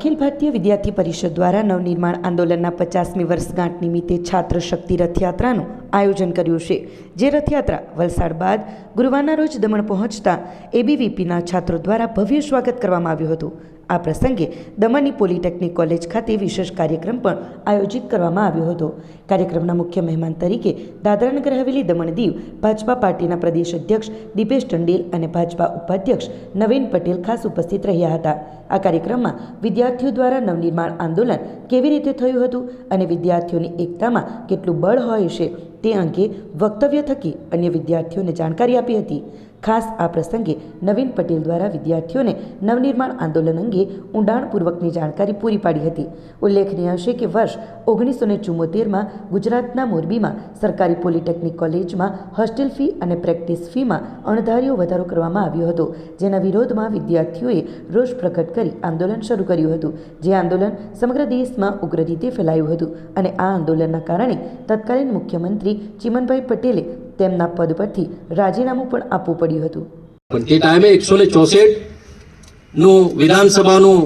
અખિલ ભારતીય વિદ્યાર્થી પરિષદ દ્વારા નવનિર્માણ આંદોલનના પચાસમી વર્ષગાંઠ નિમિત્તે છાત્ર શક્તિ રથયાત્રાનું આયોજન કર્યું છે, જે રથયાત્રા વલસાડ બાદ ગુરુવારના રોજ દમણ પહોંચતા એબીવીપીના છાત્રો દ્વારા ભવ્ય સ્વાગત કરવામાં આવ્યું હતું. આ પ્રસંગે દમણની પોલિટેકનિક કોલેજ ખાતે વિશેષ કાર્યક્રમ પણ આયોજિત કરવામાં આવ્યો હતો. કાર્યક્રમના મુખ્ય મહેમાન તરીકે દાદરાનગર હવેલી દમણ દીવ ભાજપા પાર્ટીના પ્રદેશ અધ્યક્ષ દીપેશ ટંડેલ અને ભાજપા ઉપાધ્યક્ષ નવીન પટેલ ખાસ ઉપસ્થિત રહ્યા હતા. આ કાર્યક્રમમાં વિદ્યાર્થીઓ દ્વારા નવનિર્માણ આંદોલન કેવી રીતે થયું હતું અને વિદ્યાર્થીઓની એકતામાં કેટલું બળ હોય છે તે અંગે વક્તવ્ય થકી અન્ય વિદ્યાર્થીઓને જાણકારી આપી હતી. ખાસ આ પ્રસંગે નવીન પટેલ દ્વારા વિદ્યાર્થીઓને નવનિર્માણ આંદોલન અંગે ઊંડાણપૂર્વકની જાણકારી પૂરી પાડી હતી. ઉલ્લેખનીય છે કે વર્ષ ઓગણીસો ને ચુમ્મોતેરમાં ગુજરાતના મોરબીમાં સરકારી પોલિટેકનિક કોલેજમાં હોસ્ટેલ ફી અને પ્રેક્ટિસ ફીમાં અણધાર્યો વધારો કરવામાં આવ્યો હતો, જેના વિરોધમાં વિદ્યાર્થીઓએ રોષ પ્રગટ કરી આંદોલન શરૂ કર્યું હતું. જે આંદોલન સમગ્ર દેશમાં ઉગ્ર રીતે ફેલાયું હતું અને આ આંદોલનના કારણે તત્કાલીન મુખ્યમંત્રી ચિમનભાઈ પટેલે તેમના પદ પરથી રાજીનામું પણ આપવું પડ્યું હતું. પણ તે ટાઈમે એકસો ને ચોસઠનું વિધાનસભાનું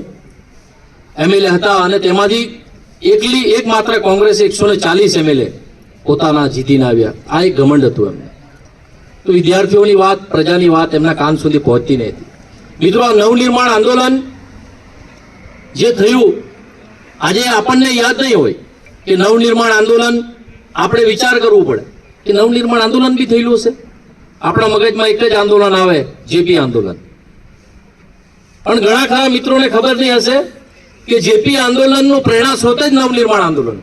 એમએલએ હતા અને તેમાંથી એકલી એકમાત્ર કોંગ્રેસ એકસો ને ચાલીસ એમએલએ પોતાના જીતીને આવ્યા. આ એક ઘમંડ હતું એમને. તો વિદ્યાર્થીઓની વાત, પ્રજાની વાત એમના કાન સુધી પહોંચતી નહીં હતી. મિત્રો, આ નવનિર્માણ આંદોલન જે થયું, આજે આપણને યાદ નહીં હોય કે નવનિર્માણ આંદોલન આપણે વિચાર કરવું પડે. કે નવનિર્માણ આંદોલન બી થયેલું હશે? આપણા મગજમાં એક જ આંદોલન આવે જેપી આંદોલન. પણ ઘણા ખરા મિત્રોને ખબર નહીં હશે કે જેપી આંદોલનનું પ્રેરણા સ્ત્રોત જ નવનિર્માણ આંદોલન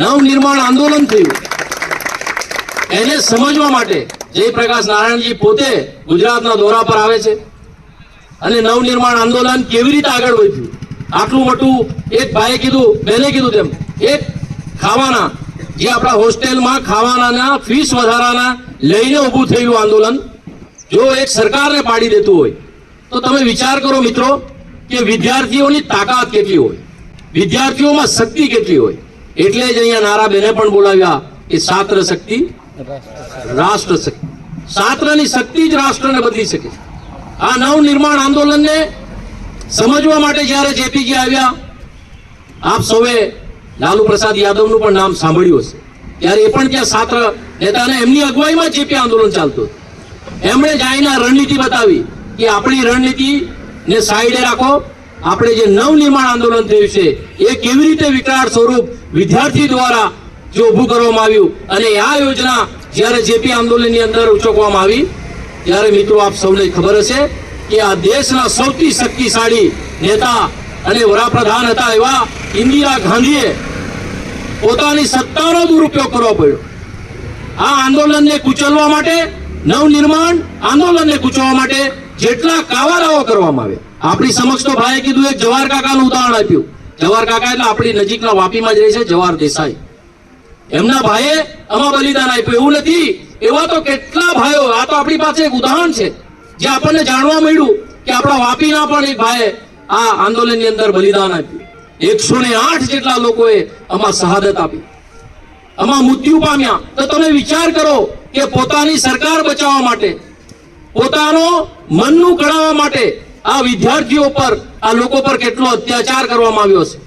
નવનિર્માણ આંદોલન થયું. એને સમજવા માટે જયપ્રકાશ નારાયણજી પોતે ગુજરાતના દોરા પર આવે છે. અને નવનિર્માણ આંદોલન કેવી રીતે આગળ વધ્યું? આટલું મોટું એક ભાઈએ કીધું, બેને કીધું તેમ, એક ખાવાના જે આપણા હોસ્ટેલમાં ખાવાના ફીસ વધારાના લઈને ઊભું થયું આંદોલન, જો એક સરકારને પાડી દેતું હોય, તો તમે વિચાર કરો મિત્રો કે વિદ્યાર્થીઓની તાકાત કેટલી હોય, વિદ્યાર્થીઓમાં શક્તિ કેટલી હોય. એટલે જ અહીંયા નારા બેને પણ બોલાવ્યા કે સાત્ર શક્તિ, રાષ્ટ્ર શક્તિ. સાત્રની શક્તિ જ રાષ્ટ્રને બદલી શકે આ નવનિર્માણ આંદોલનને સમજવા માટે જ્યારે જેપીજી આવ્યા, આપ સૌએ લાલુ પ્રસાદ યાદવનું પણ નામ સાંભળ્યું હશે. ત્યારે એ પણ ત્યાં સાત્ર નેતા એમની અગવાઈમાં જેપી આંદોલન ચાલતું એમણે જાઈને રણનીતિ બતાવી કે આપણી રણનીતિ ને સાઈડે રાખો. આપણે જે નવનિર્માણ આંદોલન થયું છે, એ કેવી રીતે વિકરાળ સ્વરૂપ વિદ્યાર્થી દ્વારા જે ઊભું કરવામાં આવ્યું અને આ યોજના જ્યારે જેપી આંદોલનની અંદર ઉચકવામાં આવી, ત્યારે મિત્રો આપ સૌને ખબર હશે કે આ દેશના સૌથી શક્તિશાળી નેતા અને વડાપ્રધાન હતા એવા ઇન્દિરા ગાંધીએ પોતાની સત્તાનો દુરુપયોગ કરવો પડ્યો. આ આંદોલનને કુચલવા માટે, નવનિર્માણ આંદોલનને કુચલવા માટે જેટલા કાવારાઓ કરવામાં આવે આપણી સમક્ષ તો ભાઈએ કીધું, એક જવાહર કાકાનું ઉદાહરણ આપ્યું. જવાહર કાકા એટલે આપણી નજીકના વાપીમાં જ રહે છે, જવાહર દેસાઈ. એમના ભાઈએ આમાં બલિદાન આપ્યું. એવું નથી, એવા તો કેટલા ભાઈઓ, આ તો આપણી પાસે એક ઉદાહરણ છે. જે આપણને જાણવા મળ્યું કે આપણા વાપીના પણ એક ભાઈએ આ આંદોલનની અંદર બલિદાન આપ્યું. એકસો ને આઠ જેટલા લોકોએ આમાં શહાદત આપી. આમાં મૃત્યુ પામ્યા. તો તમે વિચાર કરો કે પોતાની સરકાર બચાવવા માટે, પોતાનો મનનું કળાવવા માટે આ વિદ્યાર્થીઓ પર, આ લોકો પર કેટલો અત્યાચાર કરવામાં આવ્યો છે.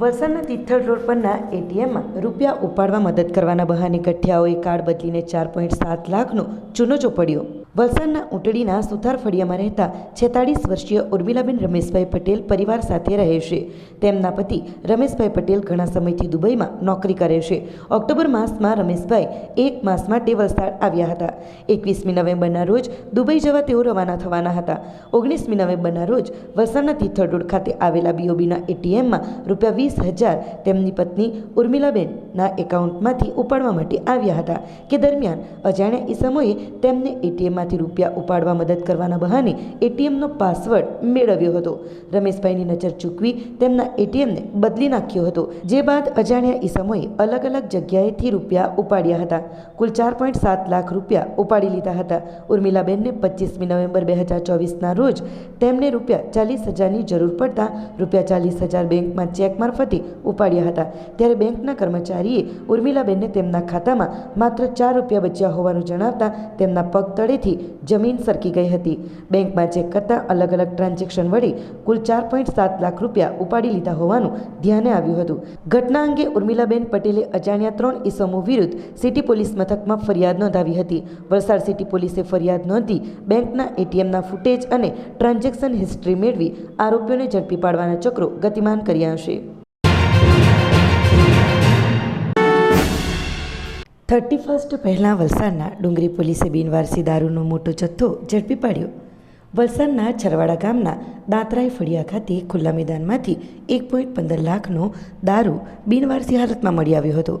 વલસાડના તિથલ રોડ પરના એટીએમમાં રૂપિયા ઉપાડવા મદદ કરવાના બહાને ગઠિયાઓએ કાર્ડ બદલીને ચાર પોઈન્ટ સાત લાખનો ચૂનો ચોપડ્યો. વલસાડના ઉંટડીના સુથાર ફળિયામાં રહેતા છેતાળીસ વર્ષીય ઉર્મિલાબેન રમેશભાઈ પટેલ પરિવાર સાથે રહે છે. તેમના પતિ રમેશભાઈ પટેલ ઘણા સમયથી દુબઈમાં નોકરી કરે છે. ઓક્ટોબર માસમાં રમેશભાઈ એક માસ માટે વલસાડ આવ્યા હતા. એકવીસમી નવેમ્બરના રોજ દુબઈ જવા તેઓ રવાના થવાના હતા. ઓગણીસમી નવેમ્બરના રોજ વલસાડના તિથલ ખાતે આવેલા બીઓબીના એટીએમમાં રૂપિયા વીસ હજાર તેમની પત્ની ઉર્મિલાબેનના એકાઉન્ટમાંથી ઉપાડવા માટે આવ્યા હતા કે દરમિયાન અજાણ્યા ઈસમોએ તેમને એટીએમમાંથી રૂપિયા ઉપાડવા મદદ કરવાના બહાને એટીએમનો પાસવર્ડ મેળવ્યો હતો. રમેશભાઈની નજર ચૂકવી તેમના એટીએમને બદલી નાખ્યો હતો, જે બાદ અજાણ્યા ઈસમોએ અલગ અલગ જગ્યાએથી રૂપિયા ઉપાડ્યા હતા. કુલ ચાર પોઈન્ટ સાત લાખ રૂપિયા ઉપાડી લીધા હતા. ઉર્મિલાબેનને પચીસમી નવેમ્બર બે હજાર ચોવીસના રોજ તેમને રૂપિયા ચાલીસ હજારની જરૂર પડતા રૂપિયા ચાલીસ હજાર બેંકમાં ચેક મારફતે ઉપાડ્યા હતા. ત્યારે બેંકના કર્મચારીએ ઉર્મિલાબેનને તેમના ખાતામાં માત્ર ચાર રૂપિયા બચ્યા હોવાનું જણાવતા તેમના પગ તળેથી જમીન સરકી ગઈ હતી. બેંકમાં ચેક કરતાં અલગ અલગ ટ્રાન્ઝેક્શન વડે કુલ ચાર પોઈન્ટ સાત લાખ રૂપિયા ઉપાડી લીધા હોવાનું ધ્યાને આવ્યું હતું. ઘટના અંગે ઉર્મિલાબેન પટેલે અજાણ્યા ત્રણ ઇસમો વિરુદ્ધ સિટી પોલીસ મથકમાં ફરિયાદ નોંધાવી હતી. વલસાડ સિટી પોલીસે ફરિયાદ નોંધી બેંકના એટીએમના ફૂટેજ અને ટ્રાન્ઝેક્શન હિસ્ટ્રી મેળવી આરોપીઓને ઝડપી પાડવાના ચક્રો ગતિમાન કર્યા છે. થર્ટી ફર્સ્ટ પહેલાં વલસાડના ડુંગરી પોલીસે બિનવારસી દારૂનો મોટો જથ્થો ઝડપી પાડ્યો. વલસાડના છરવાડા ગામના દાંતરાય ફળિયા ખાતે ખુલ્લા મેદાનમાંથી એક પોઈન્ટ પંદર લાખનો દારૂ બિનવારસી હાલતમાં મળી આવ્યો હતો.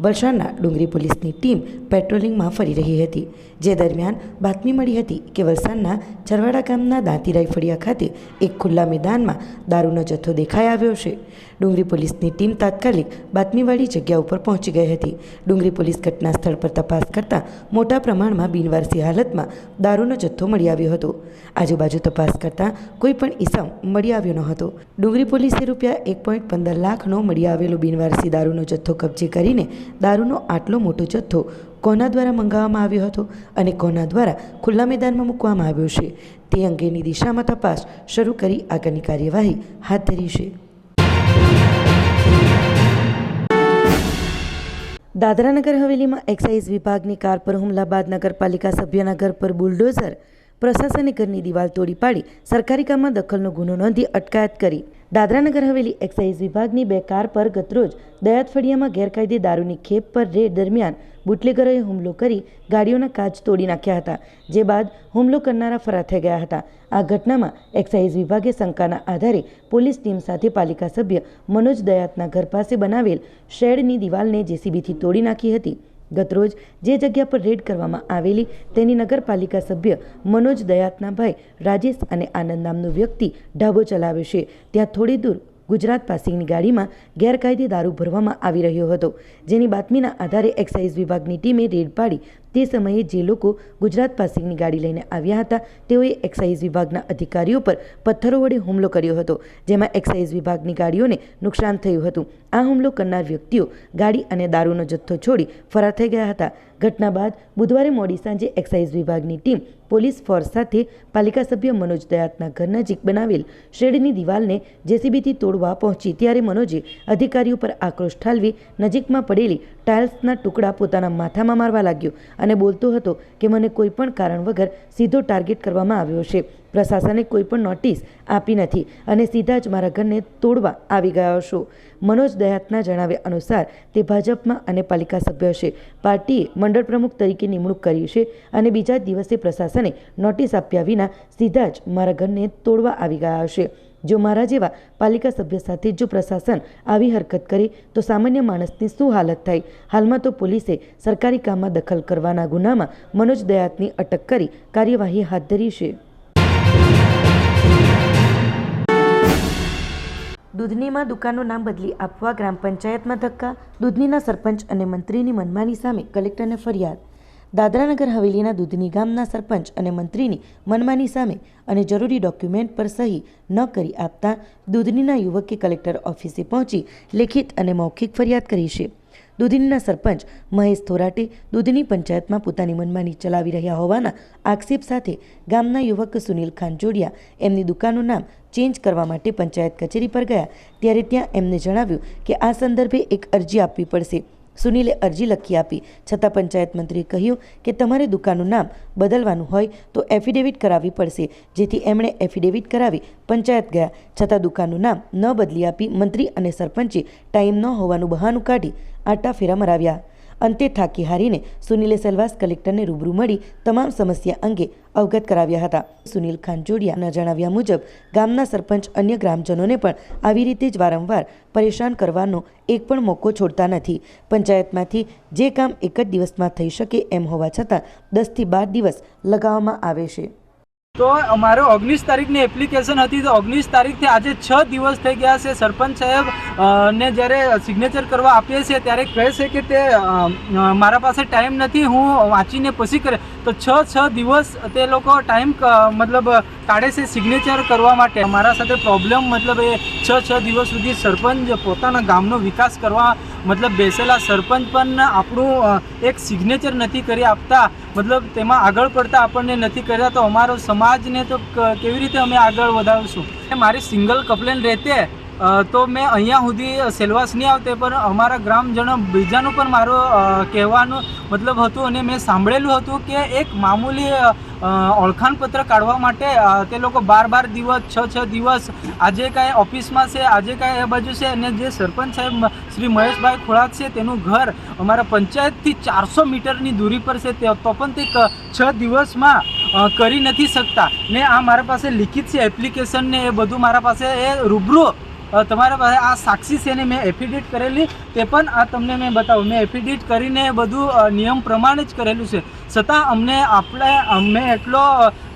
વલસાડના ડુંગરી પોલીસની ટીમ પેટ્રોલિંગમાં ફરી રહી હતી. જે દરમિયાન બાતમી મળી હતી કે વલસાડના ચરવાડા ગામના દાંતી ફળિયા ખાતે એક ખુલ્લા મેદાનમાં દારૂનો જથ્થો દેખાઈ આવ્યો છે. ડુંગરી પોલીસની ટીમ તાત્કાલિક બાતમીવાળી જગ્યા ઉપર પહોંચી ગઈ હતી. ડુંગરી પોલીસ ઘટના સ્થળ પર તપાસ કરતાં મોટા પ્રમાણમાં બિનવારસી હાલતમાં દારૂનો જથ્થો મળી આવ્યો હતો. આજુબાજુ તપાસ કરતાં કોઈ પણ ઈસમ મળી આવ્યો ન હતો. ડુંગરી પોલીસે રૂપિયા એક પોઈન્ટ પંદર લાખનો મળી આવેલો બિનવારસી દારૂનો જથ્થો કબજે કરીને દારૂનો આટલો મોટો જથ્થો કોના દ્વારા મંગાવવામાં આવ્યો હતો અને કોના દ્વારા ખુલ્લા મેદાનમાં મૂકવામાં આવ્યો છે, તે અંગેની દિશામાં તપાસ શરૂ કરી આગળની કાર્યવાહી હાથ ધરી છે. દાદરાનગર હવેલીમાં એક્સાઇઝ વિભાગની કાર પર હુમલા બાદ નગરપાલિકા સભ્યના ઘર પર બુલડોઝર પ્રશાસને ઘરની દિવાલ તોડી પાડી સરકારી કામમાં દખલનો ગુનો નોંધી અટકાયત કરી. દાદરાનગર હવેલી એક્સાઇઝ વિભાગની બે કાર પર ગતરોજ દયાત ફળિયામાં ગેરકાયદે દારૂની ખેપ પર રેડ દરમિયાન બુટલેગરોએ હુમલો કરી ગાડીઓના કાચ તોડી નાખ્યા હતા, જે બાદ હુમલો કરનારા ફરાર થઈ ગયા હતા. આ ઘટનામાં એક્સાઇઝ વિભાગે શંકાના આધારે પોલીસ ટીમ સાથે પાલિકા સભ્ય મનોજ દયાતના ઘર પાસે બનાવેલ શેડની દિવાલને જેસીબીથી તોડી નાખી હતી. ગતરોજ જે જગ્યા પર રેડ કરવામાં આવેલી તેની નગરપાલિકા સભ્ય મનોજ દયાતના ભાઈ રાજેશ અને આનંદ નામનો વ્યક્તિ ઢાબો ચલાવે છે. ત્યાં થોડી દૂર ગુજરાત પાસિંગની ગાડીમાં ગેરકાયદે દારૂ ભરવામાં આવી રહ્યો હતો. જેની બાતમીના આધારે એક્સાઇઝ વિભાગની ટીમે રેડ પાડી તે સમયે જે લોકો ગુજરાત પાસિંગની ગાડી લઈને આવ્યા હતા, તેઓએ એક્સાઇઝ વિભાગના અધિકારીઓ પર પથ્થરો વડે હુમલો કર્યો હતો, જેમાં એક્સાઇઝ વિભાગની ગાડીઓને નુકસાન થયું હતું. આ હુમલો કરનાર વ્યક્તિઓ ગાડી અને દારૂનો જથ્થો છોડી ફરાર થઈ ગયા હતા. ઘટના બાદ બુધવારે મોડી સાંજે એક્સાઇઝ વિભાગની ટીમ પોલીસ ફોર્સ સાથે પાલિકા સભ્ય મનોજ દયાતના ઘર નજીક બનાવેલ શેડની દિવાલને જેસીબીથી તોડવા પહોંચી, ત્યારે મનોજે અધિકારીઓ પર આક્રોશ ઠાલવી નજીકમાં પડેલી ટાઇલ્સના ટુકડા પોતાના માથામાં મારવા લાગ્યો અને બોલતો હતો કે મને કોઈપણ કારણ વગર સીધો ટાર્ગેટ કરવામાં આવ્યો છે. પ્રશાસને કોઈપણ નોટિસ આપી નથી અને સીધા જ મારા ઘરને તોડવા આવી ગયા છો. મનોજ દયાતના જણાવ્યા અનુસાર તે ભાજપમાં અને પાલિકા સભ્ય છે. પાર્ટીએ મંડળ પ્રમુખ તરીકે નિમણૂક કરી છે અને બીજા દિવસે પ્રશાસને નોટિસ આપ્યા વિના સીધા જ મારા ઘરને તોડવા આવી ગયા છે. જો મારા જેવા પાલિકા સભ્ય સાથે જો પ્રશાસન આવી હરકત કરે, તો સામાન્ય માણસની શું હાલત થાય? હાલમાં તો પોલીસે સરકારી કામમાં દખલ કરવાના ગુનામાં મનોજ દયાતની અટક કરી કાર્યવાહી હાથ ધરી છે. દૂધનીમાં દુકાનનું નામ બદલી આપવા ગ્રામ પંચાયતમાં ધક્કા, દૂધનીના સરપંચ અને મંત્રીની મનમાની સામે કલેક્ટરને ફરિયાદ દાદરાનગર હવેલીના દૂધની ગામના સરપંચ અને મંત્રીની મનમાની સામે અને જરૂરી ડોક્યુમેન્ટ પર સહી ન કરી આપતા દૂધનીના યુવકે કલેક્ટર ઓફિસે પહોંચી લેખિત અને મૌખિક ફરિયાદ કરી છે. દૂધનીના સરપંચ મહેશ થોરાટે દૂધની પંચાયતમાં પોતાની મનમાની ચલાવી રહ્યા હોવાના આક્ષેપ સાથે ગામના યુવક સુનિલ ખાન જોડિયા એમની દુકાનનું નામ ચેન્જ કરવા માટે પંચાયત કચેરી પર ગયા. ત્યારે ત્યાં એમને જણાવ્યું કે આ સંદર્ભે એક અરજી આપવી પડશે. સુનિલે અરજી લખી આપી. છતાં પંચાયત મંત્રીએ કહ્યું કે તમારે દુકાનનું નામ બદલવાનું હોય તો એફિડેવિટ કરાવવી પડશે. જેથી એમણે એફિડેવિટ કરાવી પંચાયત ગયા. છતાં દુકાનનું નામ ન બદલી આપી મંત્રી અને સરપંચે ટાઈમ ન હોવાનું બહાનું કાઢી આટા ફેરા મરાવ્યા. અંતે થાકી હારીને સુનિલે સેલવાસ કલેક્ટરને રૂબરૂ મળી તમામ સમસ્યા અંગે અવગત કરાવ્યા હતા. સુનિલ ખાન જોડિયાના જણાવ્યા મુજબ, ગામના સરપંચ અન્ય ગ્રામજનોને પણ આવી રીતે જ વારંવાર પરેશાન કરવાનો એક પણ મોકો છોડતા નથી. પંચાયતમાંથી જે કામ એક જ દિવસમાં થઈ શકે એમ હોવા છતાં દસથી બાર દિવસ લગાવવામાં આવે છે. તો અમારે ઓગણીસ તારીખની એપ્લિકેશન હતી તો ઓગણીસ તારીખથી આજે છ દિવસ થઈ ગયા છે. સરપંચ સાહેબ ને જ્યારે સિગ્નેચર કરવા આપીએ છીએ ત્યારે કહે છે કે તે મારા પાસે ટાઈમ નથી, હું વાંચીને પછી કરે. તો છ છ દિવસ તે લોકો ટાઈમ મતલબ કાઢે છે સિગ્નેચર કરવા માટે. મારા સાથે પ્રોબ્લેમ મતલબ એ છ છ દિવસ સુધી સરપંચ પોતાના ગામનો વિકાસ કરવા મતલબ બેસેલા. સરપંચ પણ આપણું એક સિગ્નેચર નથી કરી આપતા. મતલબ તેમાં આગળ પડતા આપણને નથી કર્યા. તો અમારો સમાજને તો કેવી રીતે અમે આગળ વધાવીશું એ મારી સિંગલ કમ્પ્લેન રહેતે તો મેં અહીંયા સુધી સેલવાસ નહીં આવતે, પણ અમારા ગ્રામજનો બીજાનું પણ મારું કહેવાનું મતલબ હતું અને મેં સાંભળેલું હતું કે એક મામૂલી ઓળખાણપત્ર કાઢવા માટે તે લોકો બાર બાર દિવસ છ છ દિવસ આજે કાંઈ ઓફિસમાં છે, આજે કાંઈ એ બાજુ છે અને જે સરપંચ સાહેબ, શ્રી મહેશભાઈ ખોળાક છે, તેનું ઘર અમારા પંચાયતથી ચારસો મીટરની દૂરી પર છે, તે તો પણ તે છ દિવસમાં કરી નથી શકતા. ને આ મારા પાસે લિખિત છે, એપ્લિકેશન ને એ બધું મારા પાસે એ રૂબરૂ તમારા પાસે આ સાક્ષી છે ને મેં એફિડેવિટ કરેલી, તે પણ આ તમને મેં બતાવું. મેં એફિડેવિટ કરીને બધું નિયમ પ્રમાણે જ કરેલું છે. છતાં અમને આપણે અમે એટલો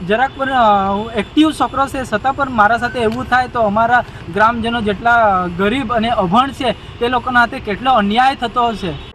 જરાક પણ એક્ટિવ છોકરો છે, છતાં પણ મારા સાથે એવું થાય તો અમારા ગ્રામજનો જેટલા ગરીબ અને અભણ છે, તે લોકોના હાથે કેટલો અન્યાય થતો હશે.